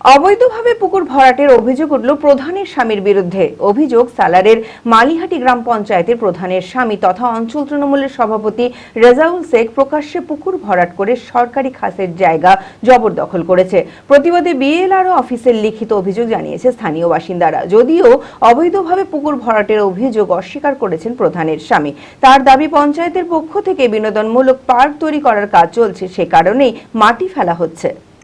অবৈধভাবে পুকুর ভরাটের অভিযোগ উঠল প্রধানের স্বামীর বিরুদ্ধে। অভিযোগ, সালারের মালিহাটি গ্রাম পঞ্চায়েতের প্রধানের স্বামী তথা অঞ্চল তৃণমূলের সভাপতি রেজাউল শেখ প্রকাশ্যে পুকুর ভরাট করে সরকারি খাসের জায়গা জবরদখল করেছে। প্রতিবাদে বিএলআরও অফিসের লিখিত অভিযোগ জানিয়েছে স্থানীয় বাসিন্দারা। যদিও অবৈধভাবে পুকুর ভরাটের অভিযোগ অস্বীকার করেছেন প্রধানের স্বামী। তার দাবি, পঞ্চায়েতের পক্ষ থেকে বিনোদনমূলক পার্ক তৈরি করার কাজ চলছে, সে কারণেই মাটি ফেলা হচ্ছে।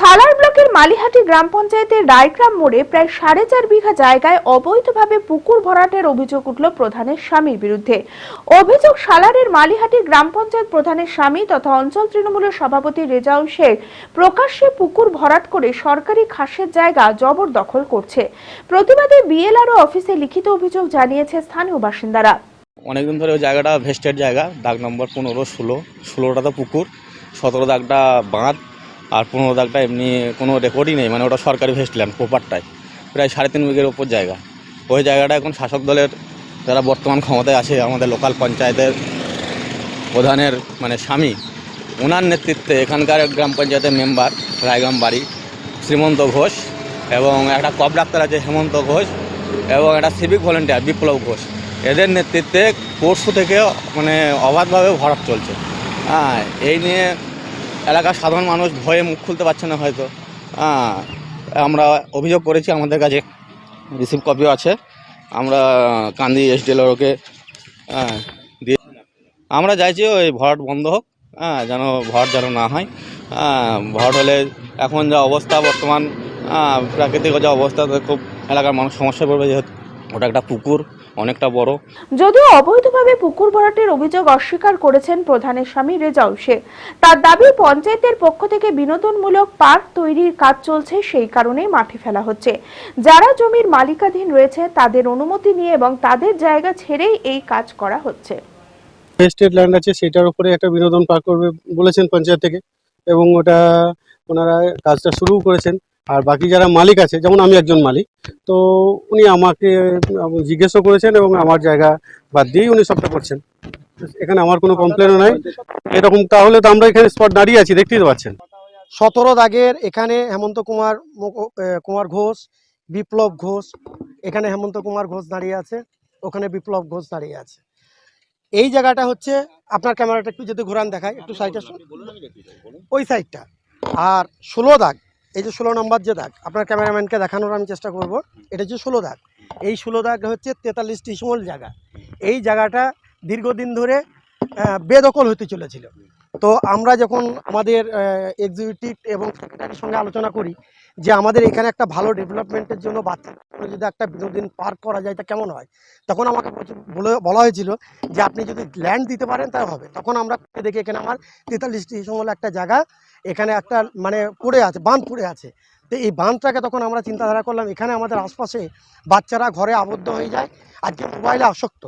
Salar ব্লকের মালিহাটি গ্রাম পঞ্চায়েতের রায়গ্রাম মোড়ে প্রায় সাড়ে চার বিঘা জায়গায় অবৈধভাবে পুকুর ভরাটের অভিযোগ উঠল প্রধানের স্বামীর বিরুদ্ধে। অভিযোগ সালারের মালিহাটি গ্রাম পঞ্চায়েত প্রধানের স্বামী তথা অঞ্চল তৃণমূলের সভাপতি রেজাউল শেখ প্রকাশ্যে পুকুর ভরাট করে সরকারি খাসের জায়গা জবরদখল করছে। প্রতিবাদে বিএলআরও অফিসে লিখিত অভিযোগ জানিয়েছে স্থানীয় বাসিন্দারা। অনেকদিন ধরে ওই জায়গাটা ভেস্টেড জায়গা, দাগ নম্বর পনেরো, ষোলো। ষোলোটা তো পুকুর, সতেরো দাগটা বাঁধ আর পনেরো দাগটা এমনি কোনো রেকর্ডই নেই মানে ওটা সরকারি ভেস্টল্যান্ড প্রপারটায় প্রায় সাড়ে তিন বিঘের ওপর জায়গা। ওই জায়গাটা এখন শাসক দলের যারা বর্তমান ক্ষমতায় আছে, আমাদের লোকাল পঞ্চায়েতের প্রধানের মানে স্বামী ওনার নেতৃত্বে এখানকার গ্রাম পঞ্চায়েতের মেম্বার রায়গ্রাম বাড়ি, শ্রীমন্ত ঘোষ এবং একটা কপ ডাক্তার আছে হেমন্ত ঘোষ এবং একটা সিভিক ভলেন্টিয়ার বিপ্লব ঘোষ। এদের নেতৃত্বে পরশু থেকে মানে অবাধভাবে ভরাট চলছে। হ্যাঁ এই নিয়ে এলাকার সাধারণ মানুষ ভয়ে মুখ খুলতে পারছে না হয়তো। হ্যাঁ আমরা অভিযোগ করেছি, আমাদের কাছে রিসিভ কপিও আছে। আমরা কান্দি এসডিএলওকে হ্যাঁ দিয়ে আমরা চাইছি ওই ভরাট বন্ধ হোক হ্যাঁ যেন ভরাট যেন না হয়। হ্যাঁ ভরাট হলে এখন যা অবস্থা বর্তমান প্রাকৃতিক যা অবস্থা খুব এলাকার মানুষ সমস্যায় পড়বে, যেহেতু ওটা একটা পুকুর। অনেকটা বড়। যদিও অবৈধভাবে পুকুর ভরাটের অভিযোগ অস্বীকার করেছেন প্রধানের স্বামী রেজাউল শেখ। তার দাবি পঞ্চায়েতের পক্ষ থেকে বিনোদনমূলক পার্ক তৈরির কাজ চলছে সেই কারণেই মাঠে ফেলা হচ্ছে। যারা জমির মালিকাধীন রয়েছে তাদের অনুমতি নিয়ে এবং তাদের জায়গা ছেড়েই এই কাজ করা হচ্ছে। স্টেট ল্যান্ড আছে সেটার উপরে একটা বিনোদন পার্ক করবে বলেছেন পঞ্চায়েত থেকে এবং ওটা ওনারা কাজটা শুরুও করেছেন। আর বাকি যারা মালিক আছে, যেমন আমি একজন মালিক, তো উনি আমাকে জিজ্ঞেসও করেছেন এবং আমার জায়গা বাদ দিয়েই উনি সবটা করছেন। এখানে আমার কোনো কমপ্লেনও নাই। এরকম তাহলে তো আমরা এখানে স্পট দাঁড়িয়ে আছি, দেখতেই পাচ্ছেন। সতেরো দাগের এখানে হেমন্ত কুমার কুমার ঘোষ, বিপ্লব ঘোষ, এখানে হেমন্ত কুমার ঘোষ দাঁড়িয়ে আছে, ওখানে বিপ্লব ঘোষ দাঁড়িয়ে আছে। এই জায়গাটা হচ্ছে, আপনার ক্যামেরাটা একটু যদি ঘোরান দেখায় একটু সাইডটা ওই সাইডটা আর ষোলো দাগ এই যে ষোলো নম্বর যে দাগ, আপনার ক্যামেরাম্যানকে দেখানোর আমি চেষ্টা করব, এটা যে ষোলো দাগ। এই ষোলো দাগ হচ্ছে তেতাল্লিশটি সমল জায়গা। এই জায়গাটা দীর্ঘদিন ধরে বেদখল হতে চলেছিল। তো আমরা যখন আমাদের এক্সিকিউটিভ এবং সেক্রেটারির সঙ্গে আলোচনা করি যে আমাদের এখানে একটা ভালো ডেভেলপমেন্টের জন্য বাচ্চাদের যদি একটা বিনোদন পার্ক করা যায়, তা কেমন হয়? তখন আমাকে বলে, বলা হয়েছিল যে আপনি যদি ল্যান্ড দিতে পারেন তাই হবে। তখন আমরা দেখি এখানে আমার তেতাল্লিশ ডিসিমল একটা জায়গা, এখানে একটা মানে পড়ে আছে, বাঁধ পড়ে আছে। তো এই বাঁধটাকে তখন আমরা চিন্তাধারা করলাম, এখানে আমাদের আশপাশে বাচ্চারা ঘরে আবদ্ধ হয়ে যায়, আজকে মোবাইলে আসক্ত।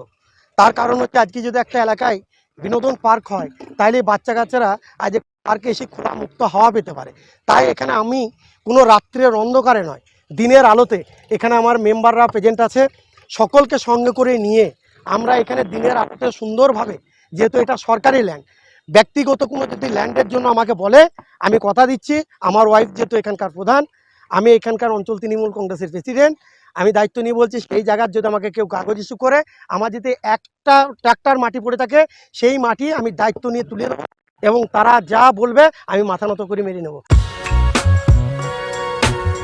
তার কারণ হচ্ছে আজকে যদি একটা এলাকায় বিনোদন পার্ক হয় তাহলে বাচ্চা কাচ্চারা আজ পার্কে এসে খোলা মুক্ত হাওয়া পেতে পারে। তাই এখানে আমি কোনো রাত্রের অন্ধকারে নয়, দিনের আলোতে এখানে আমার মেম্বাররা প্রেজেন্ট আছে, সকলকে সঙ্গে করে নিয়ে আমরা এখানে দিনের আলোতে সুন্দরভাবে, যেহেতু এটা সরকারি ল্যান্ড ব্যক্তিগত কোনো যদি ল্যান্ডের জন্য আমাকে বলে, আমি কথা দিচ্ছি, আমার ওয়াইফ যেহেতু এখানকার প্রধান, আমি এখানকার অঞ্চল তৃণমূল কংগ্রেসের প্রেসিডেন্ট আমি দায়িত্ব নিয়ে বলছি, সেই জায়গার যদি আমাকে কেউ কাগজ ইস্যু করে, আমার যদি একটা ট্রাক্টর মাটি পড়ে থাকে, সেই মাটি আমি দায়িত্ব নিয়ে তুলে এবং তারা যা বলবে আমি মাথা নত করে মেরে নেব।